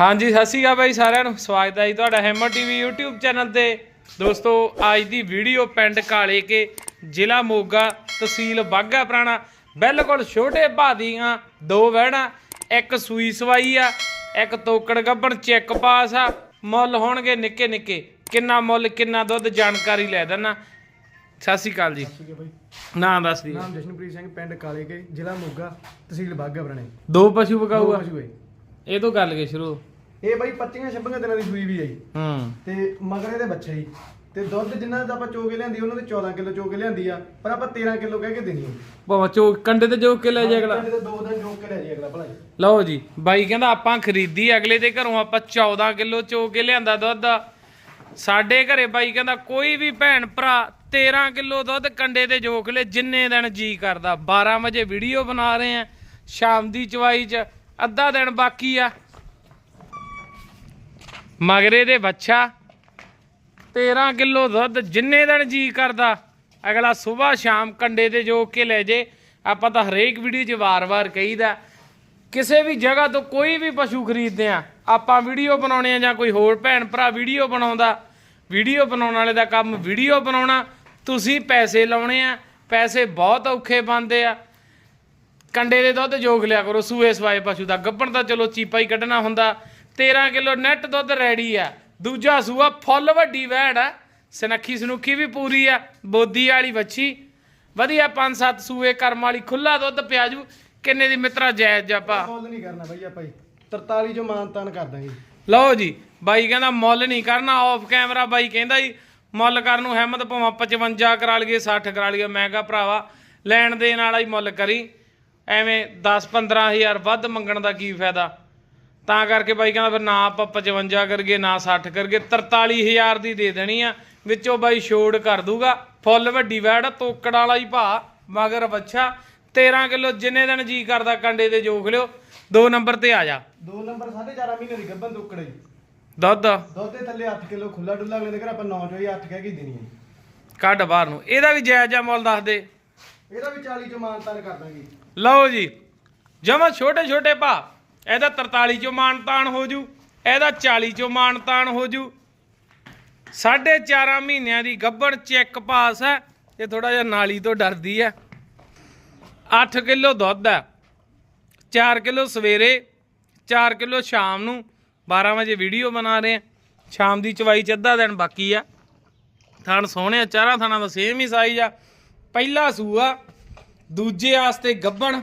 ਹਾਂਜੀ ਸਤਿ ਸ਼੍ਰੀ ਅਕਾਲ ਬਾਈ ਸਾਰਿਆਂ ਨੂੰ। ਸਵਾਗਤ ਹੈ ਜੀ ਤੁਹਾਡਾ ਹੈਮਰ ਟੀਵੀ YouTube ਚੈਨਲ ਤੇ। ਦੋਸਤੋ ਅੱਜ ਦੀ ਵੀਡੀਓ ਪਿੰਡ ਕਾਲੇ ਕੇ ਜ਼ਿਲ੍ਹਾ ਮੋਗਾ ਤਹਿਸੀਲ ਬਾਗਾ ਪੁਰਾਣਾ। ਬਿਲਕੁਲ ਛੋਟੇ ਭਾਦੀਆਂ ਦੋ ਵਹਿਣਾ ਇੱਕ ਸੂਈ ਸਵਾਈ ਆ ਇੱਕ ਤੋਕੜ ਗੱਬਣ ਚੈੱਕ ਪਾਸ ਆ। ਮੁੱਲ ਹੋਣਗੇ ਨਿੱਕੇ ਨਿੱਕੇ। ਕਿੰਨਾ ਮੁੱਲ ਕਿੰਨਾ ਦੁੱਧ ਜਾਣਕਾਰੀ ਲੈ ਦੇਣਾ ਸਤਿ ਸ਼੍ਰੀ ਅਕਾਲ ਜੀ। ਠੀਕ ਹੈ ਬਾਈ। ਨਾਂ ਦੱਸ ਦੀ ਨਾਮ ਜਸ਼ਨਪ੍ਰੀਤ ਸਿੰਘ ਪਿੰਡ ਕਾਲੇ ਕੇ ਜ਼ਿਲ੍ਹਾ ਮੋਗਾ ਤਹਿਸੀਲ ਬਾਗਾ ਬਰਣੇ ਦੋ ਪਸ਼ੂ ਵਗਾਊਗਾ ਪਸ਼ੂ ਹੈ। ਇਹ ਤੋਂ ਗੱਲ ਕੇ ਸ਼ੁਰੂ। ਇਹ ਬਾਈ 25 26 ਦਿਨਾਂ ਦੀ ਸੂਈ ਵੀ ਹੈ ਜੀ ਹੂੰ। ਤੇ ਮਗਰੇ ਦੇ ਬੱਚੇ ਜੀ ਤੇ ਦੁੱਧ ਜਿੰਨਾ ਦਾ ਆਪਾਂ ਚੋਕੇ ਲਿਆਂਦੀ ਉਹਨਾਂ ਦੇ 14 ਕਿਲੋ ਚੋਕੇ ਲਿਆਂਦੀ ਆ ਪਰ ਆਪਾਂ 13 ਕਿਲੋ ਕਹਿ ਕੇ ਦੇਣੀ ਹੈ ਭਾਵੇਂ ਚੋ ਕੰਡੇ ਤੇ ਜੋ ਕੇ ਲੈ ਜਾ ਅਗਲਾ। ਸਾਡੇ ਤੇ ਦੋ ਦਿਨ ਚੋਕ ਕੇ ਲੈ ਜੀ ਅਗਲਾ ਭਲਾ ਜੀ। ਲਓ ਜੀ ਬਾਈ ਕਹਿੰਦਾ ਆਪਾਂ ਖਰੀਦੀ ਅਗਲੇ ਦੇ ਘਰੋਂ ਆਪਾਂ 14 ਕਿਲੋ ਚੋ ਕੇ ਲਿਆਂਦਾ ਦੁੱਧ। ਸਾਡੇ ਘਰੇ ਬਾਈ ਕਹਿੰਦਾ ਕੋਈ ਵੀ ਭੈਣ ਭਰਾ 13 ਕਿਲੋ ਦੁੱਧ ਕੰਡੇ ਤੇ ਜੋਕ ਲੈ ਜਿੰਨੇ ਦਿਨ ਜੀ ਕਰਦਾ। 12 ਵਜੇ ਵੀਡੀਓ ਬਣਾ ਰਹੇ ਆ ਸ਼ਾਮ ਦੀ ਚਵਾਈ ਚ ਅੱਧਾ ਦਿਨ ਬਾਕੀ ਆ। ਮਗਰੇ ਦੇ ਬੱਚਾ 13 ਕਿਲੋ ਦੁੱਧ ਜਿੰਨੇ ਦਿਨ ਜੀ ਕਰਦਾ, ਅਗਲਾ ਸਵੇਰ ਸ਼ਾਮ ਕੰਡੇ ਤੇ ਜੋ ਕੇ ਲੈ ਜੇ। ਆਪਾਂ ਤਾਂ ਹਰੇਕ ਵੀਡੀਓ 'ਚ ਵਾਰ-ਵਾਰ ਕਹੀਦਾ, ਕਿਸੇ ਵੀ ਜਗ੍ਹਾ ਤੋਂ ਕੋਈ ਵੀ ਪਸ਼ੂ ਖਰੀਦਦੇ ਆ, ਆਪਾਂ ਵੀਡੀਓ ਬਣਾਉਣੇ ਆ ਜਾਂ ਕੋਈ ਹੋਰ ਭੈਣ ਭਰਾ ਵੀਡੀਓ ਬਣਾਉਂਦਾ, ਵੀਡੀਓ ਬਣਾਉਣ ਵਾਲੇ ਦਾ ਕੰਮ ਵੀਡੀਓ ਬਣਾਉਣਾ, ਤੁਸੀਂ ਪੈਸੇ ਲਾਉਣੇ ਆ, ਪੈਸੇ ਬਹੁਤ ਔਖੇ ਬਣਦੇ ਆ। ਕੰਡੇ ਦੇ ਦੁੱਧ ਜੋਗ ਲਿਆ ਕਰੋ ਸੂਏ ਸਵਾਏ ਪਸ਼ੂ ਦਾ। ਗੱਭਣ ਤਾਂ ਚਲੋ ਚੀਪਾ ਹੀ ਕੱਢਣਾ ਹੁੰਦਾ। 13 ਕਿਲੋ ਨੈਟ ਦੁੱਧ ਰੈਡੀ ਆ। ਦੂਜਾ ਸੂਆ ਫੁੱਲ ਵੱਡੀ ਵੈੜ ਆ। ਸਨੱਖੀ ਸਨੁੱਖੀ ਵੀ ਪੂਰੀ ਆ। ਬੋਦੀ ਵਾਲੀ ਵੱਛੀ। ਵਧੀਆ 5-7 ਸੂਏ ਕਰਮ ਵਾਲੀ ਖੁੱਲਾ ਦੁੱਧ ਪਿਆਜੂ। ਕਿੰਨੇ ਦੀ ਮਿੱਤਰਾ ਜਾਇਜ਼ ਆਪਾਂ? ਮੁੱਲ ਨਹੀਂ ਕਰਨਾ ਬਾਈ ਆਪਾਂ ਜੀ। 43 ਜੋ ਮਾਨਤਾਨ ਕਰ ਦਾਂਗੇ ਲਓ ਜੀ ਬਾਈ ਕਹਿੰਦਾ ਮੁੱਲ ਨਹੀਂ ਕਰਨਾ ਆਫ ਕੈਮਰਾ ਬਾਈ ਕਹਿੰਦਾ ਜੀ ਮੁੱਲ ਕਰਨ ਨੂੰ ਹਿੰਮਤ ਭਾਵੇਂ 55 ਕਰਾ ਲਈਏ 60 ਕਰਾ ਲਈਏ। ਮੈਂ ਕਿਹਾ ਭਰਾਵਾ ਲੈਣ ਦੇਣ ਵਾਲਾ ਹੀ ਮੁੱਲ ਕਰੀ। ਐਵੇਂ 10 15000 ਵੱਧ ਮੰਗਣ ਦਾ ਕੀ ਫਾਇਦਾ? ਤਾਂ ਕਰਕੇ ਬਾਈ ਕਹਿੰਦਾ ਫਿਰ ਨਾ ਆਪਾਂ 55 ਕਰਗੇ ਨਾ 60 ਕਰਗੇ 43000 ਦੀ ਦੇ ਦੇਣੀ ਆ ਵਿੱਚੋਂ ਬਾਈ ਛੋੜ ਕਰ ਦੂਗਾ। ਫੁੱਲ ਵੱਡੀ ਵੈੜ ਤੋਕੜ ਵਾਲਾ ਹੀ ਭਾ ਮਗਰ ਬੱਚਾ 13 ਕਿਲੋ ਜਿੰਨੇ ਦਿਨ ਜੀ ਕਰਦਾ ਕੰਡੇ ਤੇ ਜੋਖ ਲਿਓ ਦੋ ਨੰਬਰ ਤੇ ਆ ਜਾ। ਦੋ ਨੰਬਰ 4.5 ਮਹੀਨੇ ਦੀ ਗੱਭਨ ਤੋਕੜੇ ਜੀ ਦੁੱਧ? ਦੁੱਧ ਦੇ ਥੱਲੇ 8 ਕਿਲੋ ਖੁੱਲਾ ਡੁੱਲਾ ਅਗਲੇ ਦੇ ਘਰ ਆਪਾਂ 9 ਚੋਂ ਹੀ 8 ਕਹਿ ਕੇ ਦੇਣੀ ਹੈ। ਕੱਢ ਬਾਹਰ ਨੂੰ। ਇਹਦਾ ਵੀ ਜਾਇਜ਼ ਆ ਮੁੱਲ ਦੱਸ ਦੇ। ਇਹਦਾ ਵੀ 40 ਚੋਂ ਮਾਨਤਾਨ ਕਰ ਦਾਂਗੇ। ਲਓ ਜੀ, ਜਮਾ ਛੋਟੇ ਛੋਟੇ ਭਾ, ਇਹਦਾ 43 ਚੋਂ ਮਾਨਤਾਨ ਹੋ ਜੂ, ਇਹਦਾ 40 ਚੋਂ ਮਾਨਤਾਨ ਹੋ ਜੂ। ਸਾਢੇ 4 ਮਹੀਨਿਆਂ ਦੀ ਗੱਭਣ ਚੈੱਕ ਪਾਸ ਹੈ, ਇਹ ਥੋੜਾ ਜਿਹਾ ਨਾਲੀ ਤੋਂ ਡਰਦੀ ਹੈ। 8 ਕਿਲੋ ਦੁੱਧ ਹੈ 4 ਕਿਲੋ ਸਵੇਰੇ 4 ਕਿਲੋ ਸ਼ਾਮ ਨੂੰ 12 ਵਜੇ ਵੀਡੀਓ ਬਣਾ ਰਹੇ ਆ ਸ਼ਾਮ ਦੀ ਚਵਾਈ ਚ ਅੱਧਾ ਦਿਨ ਬਾਕੀ ਆ। ਥਣ ਸੋਹਣੇ ਆ, ਚਾਰਾਂ ਥਾਣਾ ਦਾ ਸੇਮ ਹੀ ਸਾਈਜ਼ ਆ। ਪਹਿਲਾ ਸੂਆ ਦੂਜੇ ਆਸਤੇ ਗੱਬਣ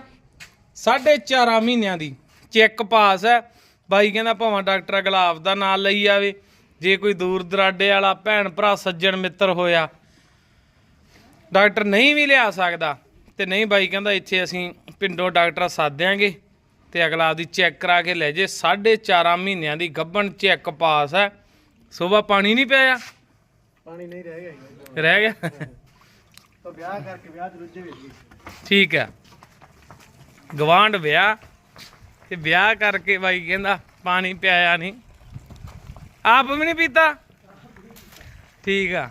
ਸਾਢੇ 4 ਮਹੀਨਿਆਂ ਦੀ। ਚੈੱਕ ਪਾਸ ਹੈ। ਬਾਈ ਕਹਿੰਦਾ ਭਾਵੇਂ ਡਾਕਟਰ ਗੁਲਾਬ ਦਾ ਨਾਮ ਲਈ ਆਵੇ। ਜੇ ਕੋਈ ਦੂਰ ਦਰਾਡੇ ਵਾਲਾ ਭੈਣ ਭਰਾ ਸੱਜਣ ਮਿੱਤਰ ਹੋਇਆ ਡਾਕਟਰ ਨਹੀਂ ਵੀ ਲਿਆ ਸਕਦਾ। ਤੇ ਨਹੀਂ ਬਾਈ ਕਹਿੰਦਾ ਇੱਥੇ ਅਸੀਂ ਪਿੰਡੋਂ ਡਾਕਟਰ ਸੱਦ ਦਿਆਂਗੇ ਤੇ ਅਗਲਾ ਆਪਦੀ ਚੈੱਕ ਕਰਾ ਕੇ ਲੈ ਜੇ। 4.5 ਮਹੀਨਿਆਂ ਦੀ ਗੱਬਣ ਚੈੱਕ ਪਾਸ ਹੈ। ਸਵੇਰ ਪਾਣੀ ਨਹੀਂ ਪਿਆ ਪਾਣੀ ਨਹੀਂ ਰਹਿ ਗਿਆ। ਰਹਿ ਗਿਆ? ਤਾਂ ਵਿਆਹ ਕਰਕੇ ਵਿਆਹ ਚ ਰੁੱਝੇ ਵੇਖ ਜੀ ਠੀਕ ਹੈ। ਗਵਾਂਡ ਵਿਆਹ ਤੇ ਵਿਆਹ ਕਰਕੇ ਬਾਈ ਕਹਿੰਦਾ ਪਾਣੀ ਪਿਆਇਆ ਨਹੀਂ। ਆਪ ਵੀ ਨਹੀਂ ਪੀਤਾ। ਠੀਕ ਆ।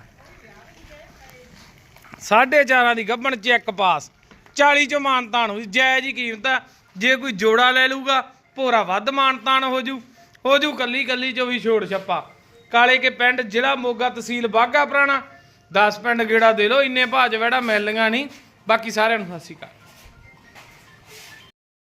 ਸਾਢੇ ਚਾਰਾਂ ਦੀ ਗੱਬਣ ਚੈੱਕ ਪਾਸ। 40 ਚੋਂ ਮਾਨਤਾਨ ਹੋਈ ਜਾਇਜ਼ ਹੀ ਕੀਮਤ ਆ। ਜੇ ਕੋਈ ਜੋੜਾ ਲੈ ਲੂਗਾ ਭੋਰਾ ਵੱਧ ਮਾਨਤਾਨ ਹੋ ਜੂ। ਹੋ ਜੂ ਕੱਲੀ ਕੱਲੀ ਚੋਂ ਵੀ ਛੋੜ ਛੱਪਾ। ਕਾਲੇ ਕੇ ਪਿੰਡ ਜ਼ਿਲ੍ਹਾ ਮੋਗਾ ਤਹਿਸੀਲ ਬਾਗਾ ਪੁਰਾਣਾ। 10 ਪਿੰਡ ਗੇੜਾ ਦੇ ਲੋ ਇੰਨੇ ਭਾਜ ਵੜਾ ਮਿਲਣੀਆਂ ਨਹੀਂ, ਬਾਕੀ ਸਾਰਿਆਂ ਨੂੰ ਸਤਿ ਸ਼੍ਰੀ ਅਕਾਲ।